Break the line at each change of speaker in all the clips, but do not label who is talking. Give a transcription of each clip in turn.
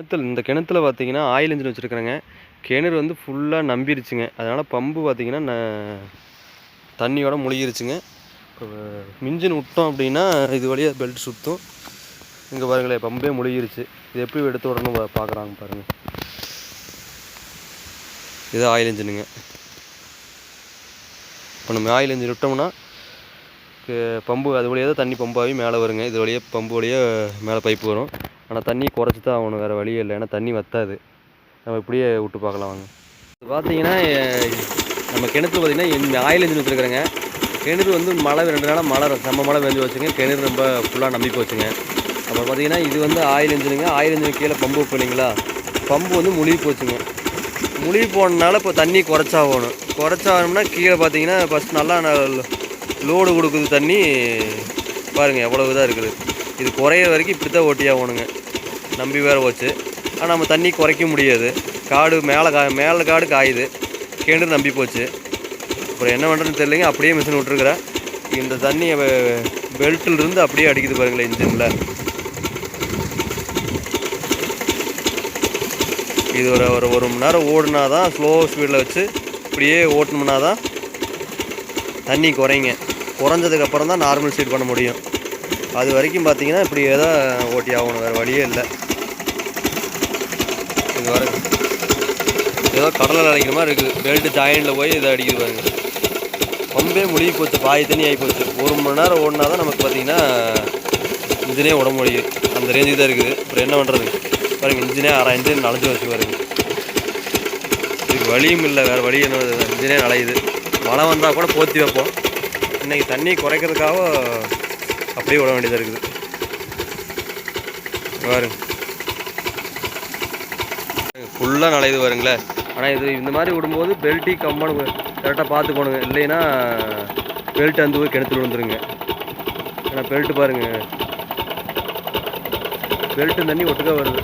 கிணத்துல இந்த கிணத்துல பார்த்தீங்கன்னா ஆயில் இன்ஜின் வச்சுருக்குறேங்க. கிணறு வந்து ஃபுல்லாக நம்பிருச்சுங்க. அதனால் பம்பு பார்த்தீங்கன்னா தண்ணியோட முழுகிருச்சுங்க. இப்போ மிஞ்சின் விட்டோம் அப்படின்னா இது வழியாக பெல்ட் சுற்றும் இங்கே பாருங்களேன் பம்பே முழுகிருச்சு. இது எப்படி எடுத்து விடணும் பார்க்குறாங்க பாருங்கள் இது ஆயில் இன்ஜினுங்க. இப்போ நம்ம ஆயில் இன்ஜின் விட்டோம்னா பம்பு அது வழியாக தான் தண்ணி பம்பாகி மேலே வருங்க. இது வழியாக பம்பு வழியாக மேலே பைப்பு வரும். ஆனால் தண்ணி குறைச்சி தான் ஆகணும். வேறு வழியே இல்லை. ஏன்னா தண்ணி வத்தாது. நம்ம இப்படியே விட்டு பார்க்கலாம் வாங்க. பார்த்தீங்கன்னா நம்ம கிணத்துல பார்த்தீங்கன்னா இந்த ஆயில் இன்ஜின் வச்சுருக்குறேங்க கிணறு வந்து மழை ரெண்டு நாளாக மழை செம்ம மழை பெஞ்சு வச்சுங்க கிணறு ரொம்ப ஃபுல்லாக நம்பி போச்சுங்க. அப்புறம் பார்த்தீங்கன்னா இது வந்து ஆயில் இன்ஜினுங்க ஆயில் இன்ஜின் கீழே பம்பு வைப்போம் இல்லைங்களா? பம்பு வந்து முழுகி போச்சுங்க. முழுகி போனனால இப்போ தண்ணி குறைச்சாகணும். குறைச்சாகணும்னா கீழே பார்த்தீங்கன்னா ஃபஸ்ட் நல்லா லோடு கொடுக்குது தண்ணி. பாருங்கள் எவ்வளோ இதாக இருக்குது. இது குறையிற வரைக்கும் இப்படி தான் ஓட்டி ஆகணுங்க நம்பி வேறு போச்சு. ஆனால் நம்ம தண்ணி குறைக்க முடியாது. காடு மேலே கா மேலே காடு காயுது. கிணறு நம்பி போச்சு. அப்புறம் என்ன பண்ணுறதுன்னு தெரியலங்க. அப்படியே மிஷின் விட்ருக்குறேன் இந்த தண்ணி பெல்ட்டில் இருந்து அப்படியே அடிக்குது பாருங்களேன் இன்ஜினில் இது ஒரு ஒரு ஒரு மணி நேரம் ஓடுனா தான் ஸ்லோ ஸ்பீடில் வச்சு இப்படியே ஓட்டணும்னா தான் தண்ணி குறைங்க குறைஞ்சதுக்கப்புறம் தான் நார்மல் ஸ்பீட் பண்ண முடியும். அது வரைக்கும் பார்த்தீங்கன்னா இப்படியே தான் ஓட்டி ஆகணும் வேறு வழியே இல்லை. இது வர ஏதோ கடலில் அடிக்கிற மாதிரி இருக்குது. பெல்ட்டு ஜாயிண்டில் போய் இதை அடிக்குது பாருங்க. பம்பே முழுகி போச்சு பாய் தண்ணி ஆகி போச்சு. ஒரு மணி நேரம் ஓடினா தான் நமக்கு பார்த்தீங்கன்னா இன்ஜினே விட முடியும் அந்த ரேஞ்சுக்கு தான் இருக்குது. அப்புறம் என்ன பண்ணுறது பாருங்கள் இன்ஜினே அரை இன்ஜின் நனைஞ்சு வச்சு பாருங்க. இதுக்கு வழியும் இல்லை வேறு வழி என்ன இன்ஜினே நலையுது மழை வந்தால் கூட போத்தி வைப்போம். இன்றைக்கி தண்ணி குறைக்கிறதுக்காக அப்படியே விட வேண்டியதாக இருக்குது. பாருங்க. ஃபுல்லாக நலையுது பாருங்களேன் ஆனால் இது இந்த மாதிரி விடும்போது பெல்ட்டி கம்மானு கரெக்டாக பார்த்துக்கணுங்க. இல்லைன்னா பெல்ட் அந்த போய் கிணத்துல விழுந்துருங்க ஏன்னா பெல்ட்டு பாருங்க. பெல்ட்டு தண்ணி ஒட்டுக்கா வருது.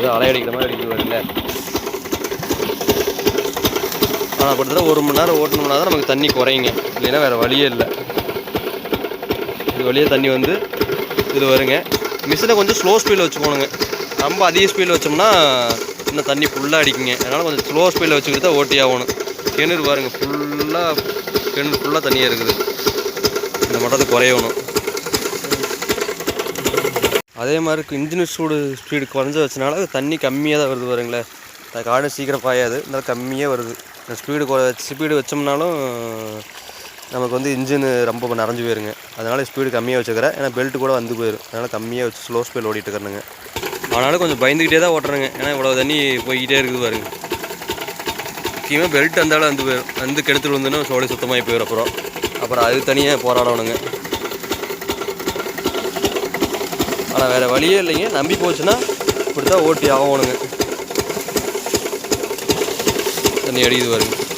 ஏதோ அலை அடிக்கிற மாதிரி அடிக்குது பாருங்க ஆனால் கிட்டத்தட்ட ஒரு மணி நேரம் ஓட்டணும்னா தான் நமக்கு தண்ணி குறையுங்க. இல்லைன்னா வேறு வழியே இல்லை. இது வழியே தண்ணி வந்து இதில் வருங்க. மிஷினை கொஞ்சம் ஸ்லோ ஸ்பீடில் வச்சுக்கோணுங்க. ரொம்ப அதிக ஸ்பீடில் வச்சோம்னா இன்னும் தண்ணி ஃபுல்லாக அடிக்குங்க. அதனால் கொஞ்சம் ஸ்லோ ஸ்பீடில் வச்சுக்கிட்டு தான் ஓட்டி ஆகணும். கிணறு பாருங்கள் ஃபுல்லாக கிணறு ஃபுல்லாக தண்ணியாக இருக்குது. இந்த மட்டத்தை குறையணும். அதே மாதிரி இன்ஜின் சூடு ஸ்பீடு குறைஞ்ச வச்சனால தண்ணி கம்மியாக தான் வருது பாருங்களேன். காடு சீக்கிரம் பாயாது இருந்தாலும் கம்மியாக வருது. ஸ்பீடு ஸ்பீடு வச்சோம்னாலும் நமக்கு வந்து இன்ஜின் ரொம்ப நிறைஞ்சு போயிருங்க. அதனால் ஸ்பீடு கம்மியாக வச்சுக்கிறேன். ஏன்னா பெல்ட் கூட வந்து போயிடும் அதனால் கம்மியாக வச்சு ஸ்லோ ஸ்பீட் ஓடிட்டு இருக்கிறேங்க ஆனாலும் கொஞ்சம் பயந்துக்கிட்டே தான் ஓட்டுறேங்க ஏன்னா இவ்வளோ தண்ணி போய்கிட்டே இருக்குது பாருங்க. முக்கியமாக பெல்ட் வந்தாலும் வந்து போயிடும் வந்து கெடுத்துட்டு வந்துன்னா சோழி சுத்தமாகி போயிடும் அப்புறம். அப்புறம் அது தனியாக போராடணுங்க. ஆனால் வேறு வழியே இல்லைங்க. நம்பி போச்சுன்னா இப்படி தான் ஓட்டி ஆகணுங்க. தண்ணி அடிக்குது பாருங்கள்